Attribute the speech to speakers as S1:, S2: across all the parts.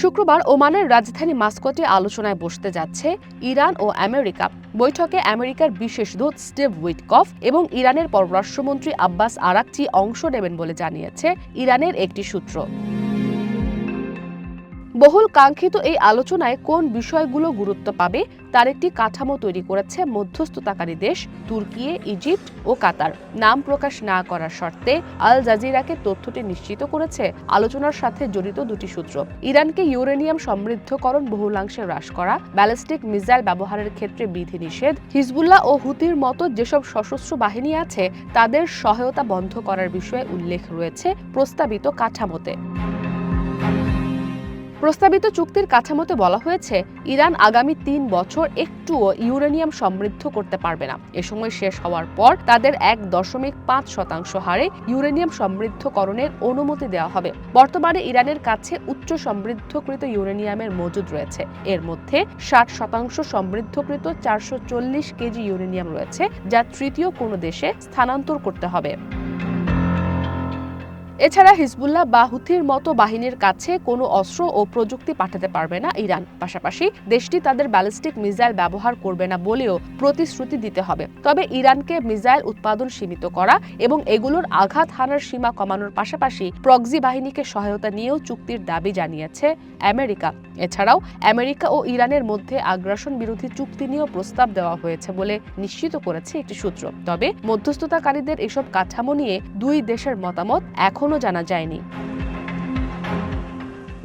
S1: শুক্রবার ওমানের রাজধানী মাস্কটে আলোচনায় বসতে যাচ্ছে ইরান ও আমেরিকা। বৈঠকে আমেরিকার বিশেষ দূত স্টিভ উইটকফ এবং ইরানের পররাষ্ট্রমন্ত্রী আব্বাস আরাকচি অংশ নেবেন বলে জানিয়েছে ইরানের একটি সূত্র। বহুল কাঙ্ক্ষিত এই আলোচনায় কোন বিষয়গুলো গুরুত্ব পাবে, তার একটি কাঠামো তৈরি করেছে মধ্যস্থতাকারী দেশ, তুর্কি, ইজিপ্ট ও কাতার। নাম প্রকাশ না করার শর্তে আল জাজিরাকে তথ্যটি নিশ্চিত করেছে আলোচনার সাথে জড়িত দুটি সূত্র। ইরানকে ইউরেনিয়াম সমৃদ্ধকরণ বহুলাংশে হ্রাস করা, ব্যালিস্টিক মিসাইল ব্যবহারের ক্ষেত্রে বিধিনিষেধ, হিজবুল্লাহ ও হুতির মতো যেসব সশস্ত্র বাহিনী আছে, তাদের সহায়তা বন্ধ করার বিষয়ে উল্লেখ রয়েছে প্রস্তাবিত কাঠামোতে। প্রস্তাবিত চুক্তির কাঠামোতে বলা হয়েছে, ইরান আগামী তিন বছর একটুও ইউরেনিয়াম সমৃদ্ধ করতে পারবে না। এ সময় শেষ হওয়ার পর তাদের এক দশমিক পাঁচ শতাংশ হারে ইউরেনিয়াম সমৃদ্ধকরণের অনুমতি দেওয়া হবে। বর্তমানে ইরানের কাছে উচ্চ সমৃদ্ধকৃত ইউরেনিয়ামের মজুদ রয়েছে। এর মধ্যে ষাট শতাংশ সমৃদ্ধকৃত চারশো চল্লিশ কেজি ইউরেনিয়াম রয়েছে, যা তৃতীয় কোনো দেশে স্থানান্তর করতে হবে। এছাড়া হিজবুল্লাহ বা হুথির মতো বাহিনীর কাছে কোনো অস্ত্র ও প্রযুক্তি পাঠাতে পারবে না ইরান। পাশাপাশি দেশটি তাদের ব্যালিস্টিক মিসাইল ব্যবহার করবে না বলেও প্রতিশ্রুতি দিতে হবে। তবে ইরানকে মিসাইল উৎপাদন সীমিত করা এবং এগুলোর আঘাত হানার সীমা কমানোর পাশাপাশি প্রক্সি বাহিনীকে সহায়তা নিয়েও চুক্তির দাবি জানিয়েছে আমেরিকা। এছাড়াও আমেরিকা ও ইরানের মধ্যে আগ্রাসন বিরোধী চুক্তি নিয়েও প্রস্তাব দেওয়া হয়েছে বলে নিশ্চিত করেছে একটি সূত্র। তবে মধ্যস্থতাকারীদের এসব কাঠামো নিয়ে দুই দেশের মতামত এখনও জানা যায়নি।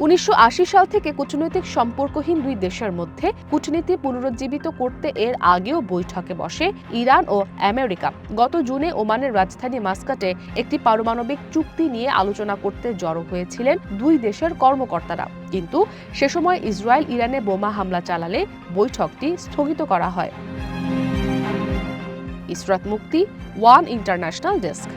S1: উনিশশো সাল থেকে কূটনৈতিক সম্পর্কহীন দুই দেশের মধ্যে কূটনীতি পুনরুজ্জীবিত করতে এর আগেও বৈঠকে বসে ইরান ও আমেরিকা। গত জুনে ওমানের রাজধানী মাস্কাটে একটি পারমাণবিক চুক্তি নিয়ে আলোচনা করতে জড়ো হয়েছিলেন দুই দেশের কর্মকর্তারা। কিন্তু সে সময় ইসরায়েল ইরানে বোমা হামলা চালালে বৈঠকটি স্থগিত করা হয়। ইসরাত মুক্তি ওয়ান ইন্টারন্যাশনাল ডেস্ক।